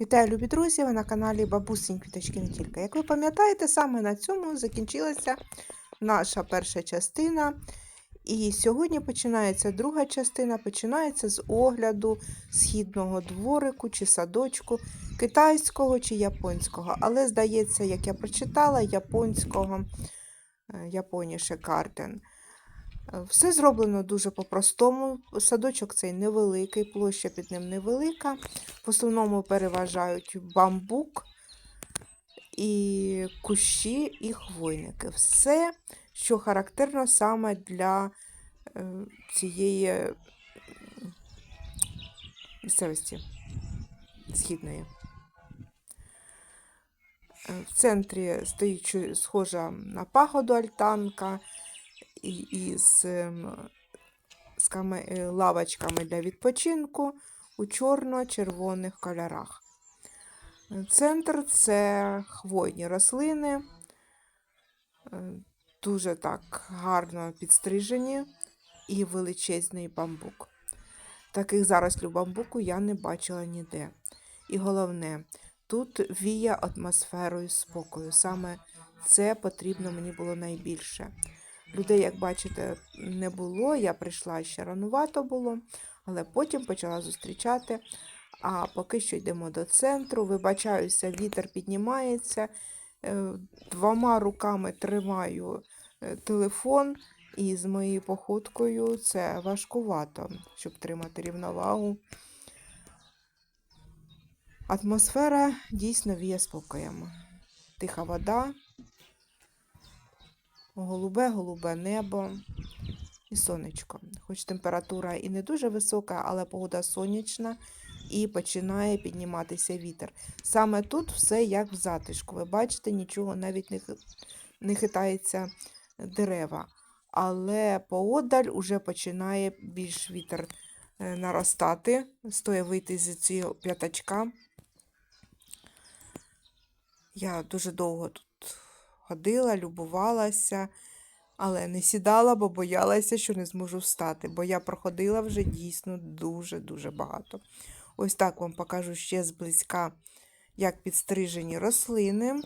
Вітаю, любі друзі! Ви на каналі Бабусінь Квіточки не тільки. Як ви пам'ятаєте, саме на цьому закінчилася наша перша частина. І сьогодні починається друга частина, починається з огляду східного дворику чи садочку, китайського чи японського. Але, здається, як я прочитала, японського е, Японіше Картен. Е, Все зроблено дуже по-простому. Садочок цей невеликий, площа під ним невелика. В основному переважають бамбук і кущі, і хвойники. Все, що характерно саме для е, цієї місцевості східної. Е, В центрі стоїть схожа на пагоду альтанка і, і з, ем, е, лавочками для відпочинку у чорно-червоних кольорах. Центр це хвойні рослини, е, дуже так гарно підстрижені і величезний бамбук. Таких зарослів бамбуку я не бачила ніде. І головне, тут віє атмосферою спокою. Саме це потрібно мені було найбільше. Людей, як бачите, не було. Я прийшла ще ранувато було, але потім почала зустрічати. А поки що йдемо до центру. Вибачаюся, вітер піднімається. Е, Двома руками тримаю е, телефон, і з моєю походкою це важкувато, щоб тримати рівновагу. Атмосфера дійсно віє спокоєм. Тиха вода, голубе, голубе небо і сонечко. Хоч температура і не дуже висока, але погода сонячна і починає підніматися вітер. Саме тут все як в затишку. Ви бачите, нічого навіть не, хитається дерева. Але поодаль уже починає більш вітер е, наростати, стоїть вийти з цього п'ятачка. Я дуже довго тут ходила, любувалася, але не сідала, бо боялася, що не зможу встати, бо я проходила вже дійсно дуже-дуже багато. Ось так вам покажу ще зблизька, як підстрижені рослини,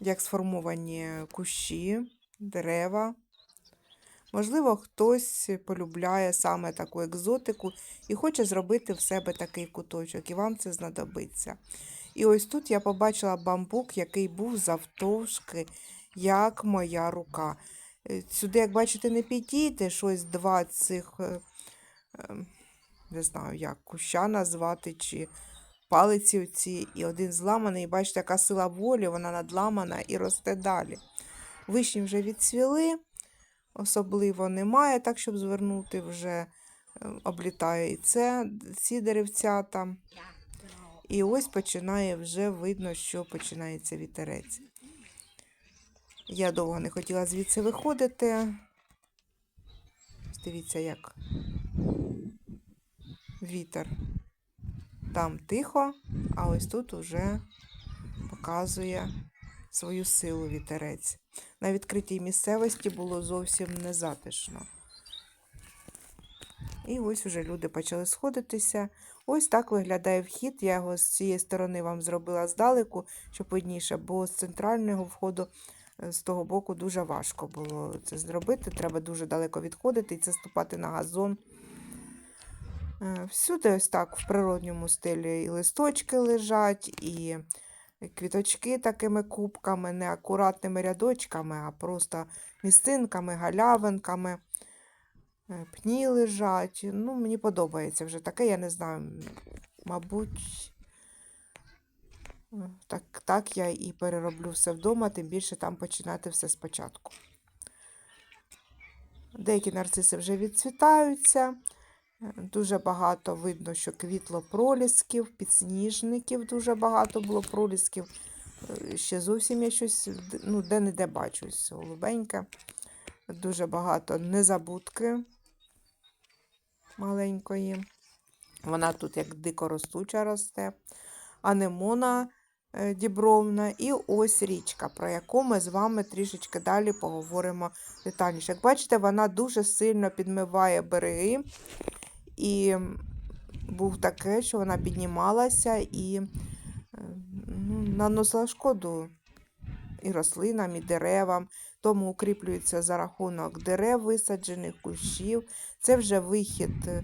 як сформовані кущі, дерева. Можливо, хтось полюбляє саме таку екзотику і хоче зробити в себе такий куточок, і вам це знадобиться. І ось тут я побачила бамбук, який був завтовшки, як моя рука. Е, Сюди, як бачите, не підійдеш, ось два цих, е, е, не знаю, як куща назвати, чи палиці оці, і один зламаний, і бачите, яка сила волі, вона надламана і росте далі. Вишні вже відцвіли, особливо немає, так щоб звернути вже е, облітає і це, ці деревцята. І ось починає вже видно, що починається вітерець. Я довго не хотіла звідси виходити. Дивіться, як вітер. Там тихо, а ось тут уже показує свою силу вітерець. На відкритій місцевості було зовсім незатишно. І ось уже люди почали сходитися. Ось так виглядає вхід. Я його з цієї сторони вам зробила здалеку, щоб видніше, бо з центрального входу е, з того боку дуже важко було це зробити. Треба дуже далеко відходити і це ступати на газон. Е, Всюди ось так в природньому стилі і листочки лежать, і квіточки такими кубками, не акуратними рядочками, а просто містинками, галявинками. Е, Пні лежать. Ну, мені подобається вже таке, я не знаю. Мабуть, е, так, так я і перероблю все вдома, тим більше там починати все спочатку. Деякі нарциси вже відцвітаються. Е, Дуже багато видно, що квітло пролісків, підсніжників дуже багато було пролісків. Ще зовсім я щось ну, де-не-де бачу ось голубеньке. Дуже багато незабудки маленької. Вона тут як дико ростуча росте. Анемона е, дібровна. І ось річка, про яку ми з вами трішечки далі поговоримо детальніше. Як бачите, вона дуже сильно підмиває береги. І був таке, що вона піднімалася і е, ну, наносила шкоду і рослинам, і деревам. Тому укріплюється за рахунок дерев висаджених, кущів. Це вже вихід. е,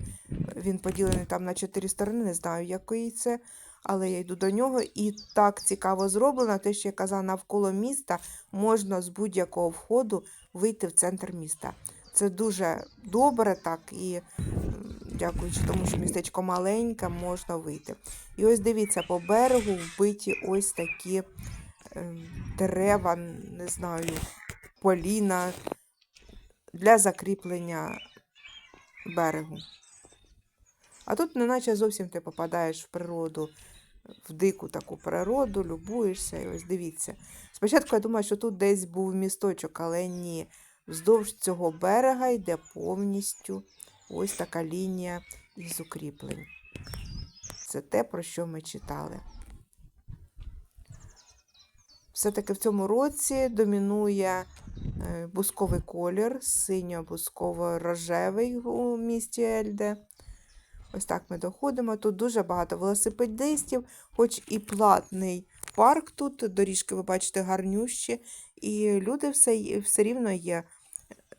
Він поділений там на чотири сторони, не знаю, який це, але я йду до нього. І так цікаво зроблено, те, що я казала, навколо міста можна з будь-якого входу вийти в центр міста. Це дуже добре так і дякуючи тому, що містечко маленьке, можна вийти. І ось дивіться, по берегу вбиті ось такі дерева, не знаю, поліна для закріплення берегу. А тут, неначе зовсім ти попадаєш в природу, в дику таку природу, любуєшся. І ось дивіться. Спочатку я думала, що тут десь був місточок, але ні. Вздовж цього берега йде повністю ось така лінія із укріплень. Це те, про що ми читали. Все-таки в цьому році домінує е, бусковий колір, синьо-бусково-рожевий у місті Ельде. Ось так ми доходимо. Тут дуже багато велосипедистів, хоч і платний парк тут, доріжки, ви бачите, гарнющі, і люди все, все рівно є,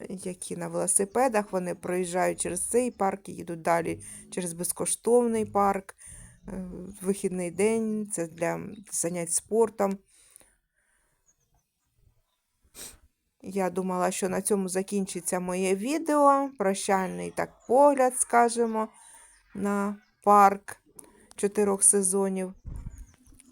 які на велосипедах, вони проїжджають через цей парк і їдуть далі через безкоштовний парк. Е, Вихідний день, це для занять спортом. Я думала, що на цьому закінчиться моє відео. Прощальний так погляд, скажімо, на парк чотирьох сезонів.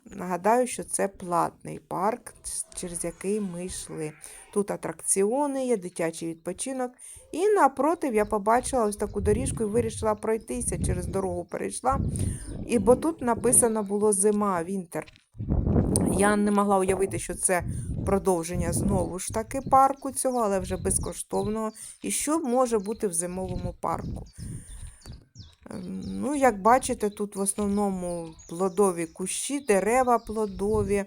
Нагадаю, що це платний парк, через який ми йшли. Тут атракціони є, дитячий відпочинок. І напротив я побачила ось таку доріжку і вирішила пройтися через дорогу перейшла. І бо тут написано було зима, вінтер. Я не могла уявити, що це продовження знову ж таки парку цього, але вже безкоштовного. І що може бути в зимовому парку? Ем, Ну, як бачите, тут в основному плодові кущі, дерева плодові.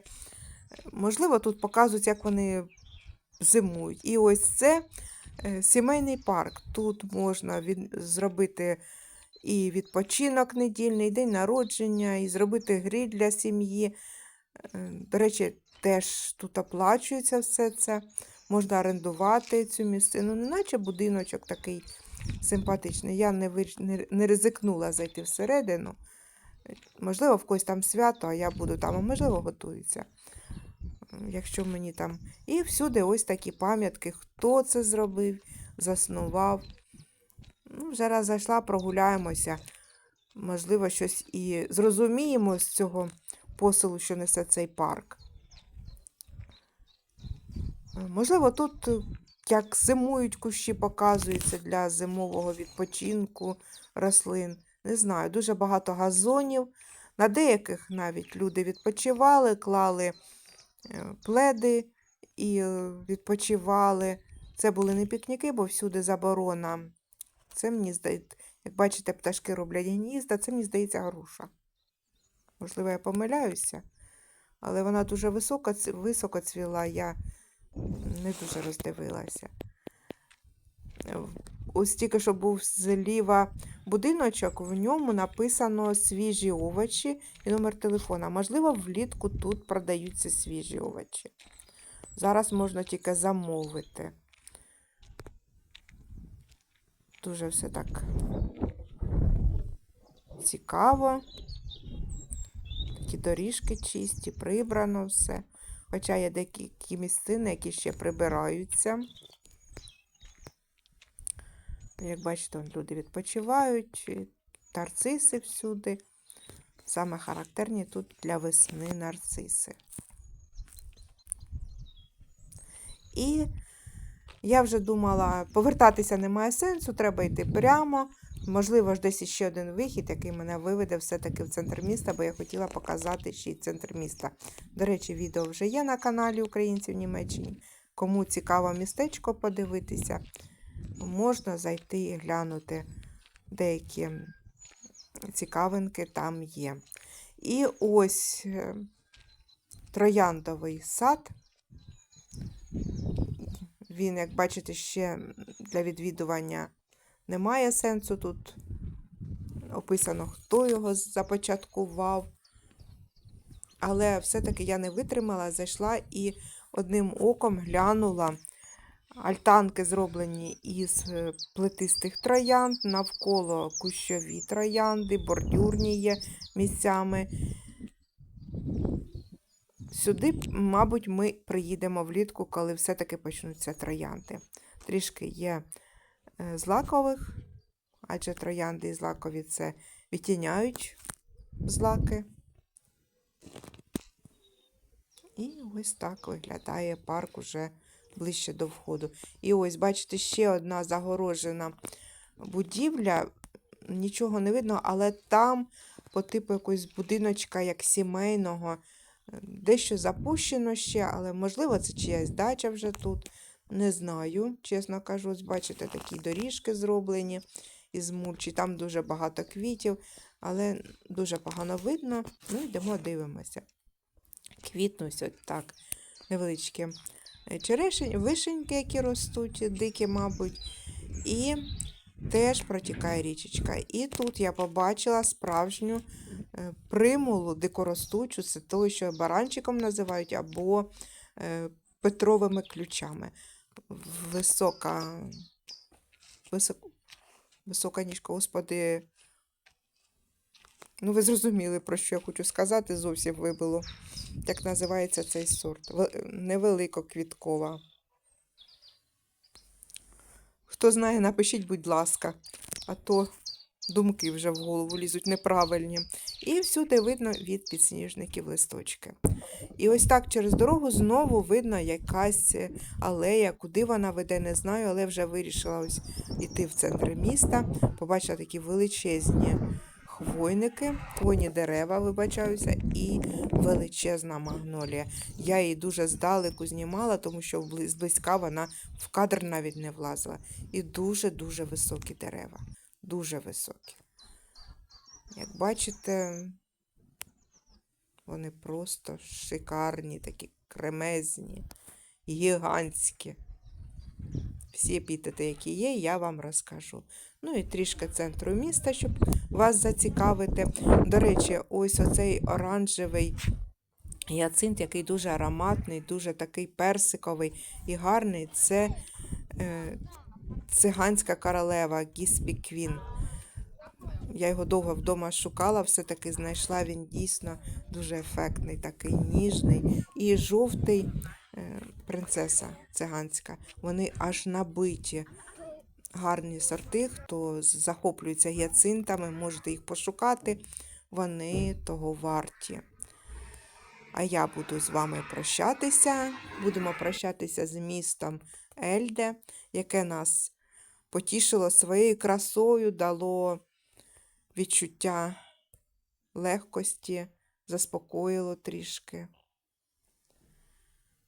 Можливо, тут показують, як вони зимують. І ось це е, сімейний парк. Тут можна від... зробити і відпочинок недільний, день народження, і зробити гриль для сім'ї. Е, До речі, теж тут оплачується все це. Можна орендувати цю місцину, неначе будиночок такий симпатичний. Я не, вир- не, ризикнула зайти всередину. Можливо, в когось там свято, а я буду там, а можливо, готуються. Якщо мені там. І всюди ось такі пам'ятки, хто це зробив, заснував. Ну, вже раз зайшла, прогуляємося. Можливо, щось і зрозуміємо з цього посилу, що несе цей парк. Е, Можливо, тут е, як зимують кущі, показується для зимового відпочинку рослин. Не знаю, дуже багато газонів. На деяких навіть люди відпочивали, клали е, пледи і відпочивали. Це були не пікніки, бо всюди заборона. Це мені здається, як бачите, пташки роблять гнізда, це мені здається груша. Можливо, я помиляюся, але вона дуже високо, високо цвіла, я не дуже роздивилася. Ось тільки що був зліва будиночок, в ньому написано свіжі овочі і номер телефона. Можливо, влітку тут продаються свіжі овочі. Зараз можна тільки замовити. Дуже все так цікаво. Такі доріжки чисті, прибрано все. Хоча є деякі місцини, які ще прибираються. Як бачите, люди відпочивають, нарциси всюди. Саме характерні тут для весни нарциси. І я вже думала, повертатися немає сенсу, треба йти прямо. Можливо, ж десь ще один вихід, який мене виведе все-таки в центр міста, бо я хотіла показати ще й центр міста. До речі, відео вже є на каналі Українців в Німеччині. Кому цікаво містечко подивитися, можна зайти і глянути деякі цікавинки там є. І ось е, трояндовий сад. Він, як бачите, ще для відвідування немає сенсу тут описано, хто його започаткував. Але все-таки я не витримала, зайшла і одним оком глянула. Альтанки зроблені із е, плетистих троянд, навколо кущові троянди, бордюрні є місцями. Сюди, мабуть, ми приїдемо влітку, коли все-таки почнуться троянди. Трішки є злакових, адже троянди і злакові це відтіняють злаки. І ось так виглядає парк уже ближче до входу. І ось, бачите, ще одна загорожена будівля. Нічого не видно, але там, по типу якогось будиночка, як сімейного, е, дещо запущено ще, але можливо, це чиясь дача вже тут. Не знаю, чесно кажу, ось бачите, такі доріжки зроблені із мульчі. Там дуже багато квітів, але дуже погано видно. Ну, йдемо, дивимося. Квітнуть от так, невеличкі е, черешень, вишеньки, які ростуть, дикі, мабуть. І теж протікає річечка. І тут я побачила справжню е, примулу дикоростучу, це того, що баранчиком називають, або е, петровими ключами. Висока, висока, висока ніжка, господи. Ну, ви зрозуміли, про що я хочу сказати, зовсім вибило. Як називається цей сорт? Невеликоквіткова. Хто знає, напишіть, будь ласка, а то думки вже в голову лізуть неправильні. І всюди видно від підсніжників листочки. І ось так через дорогу знову видно якась алея, куди вона веде, не знаю, але вже вирішила ось іти в центр міста. Побачила такі величезні хвойники, хвойні дерева, вибачаюся, і величезна магнолія. Я її дуже здалеку знімала, тому що зблизька вона в кадр навіть не влазила. І дуже-дуже високі дерева. Дуже високі. Як бачите, вони просто шикарні, такі кремезні, гігантські. Всі епітети, які є, я вам розкажу. Ну і трішки центру міста, щоб вас зацікавити. До речі, ось оцей оранжевий гіацинт, який дуже ароматний, дуже такий персиковий і гарний. Це е, циганська королева Гіспі Квін. Я його довго вдома шукала, все-таки знайшла. Він дійсно дуже ефектний, такий ніжний. І жовтий е, принцеса циганська. Вони аж набиті. Гарні сорти, хто захоплюється гіацинтами, можете їх пошукати. Вони того варті. А я буду з вами прощатися. Будемо прощатися з містом Ельде, яке нас потішило своєю красою, дало відчуття легкості, заспокоїло трішки,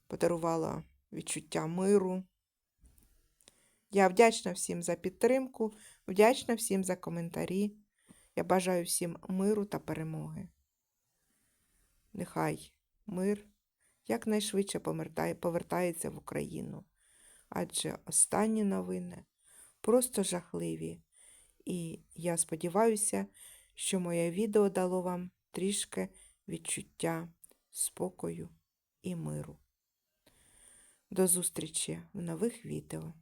подарувало відчуття миру. Я вдячна всім за підтримку, вдячна всім за коментарі. Я бажаю всім миру та перемоги. Нехай мир якнайшвидше повертається в Україну, адже останні новини просто жахливі. І я сподіваюся, що моє відео дало вам трішки відчуття спокою і миру. До зустрічі в нових відео.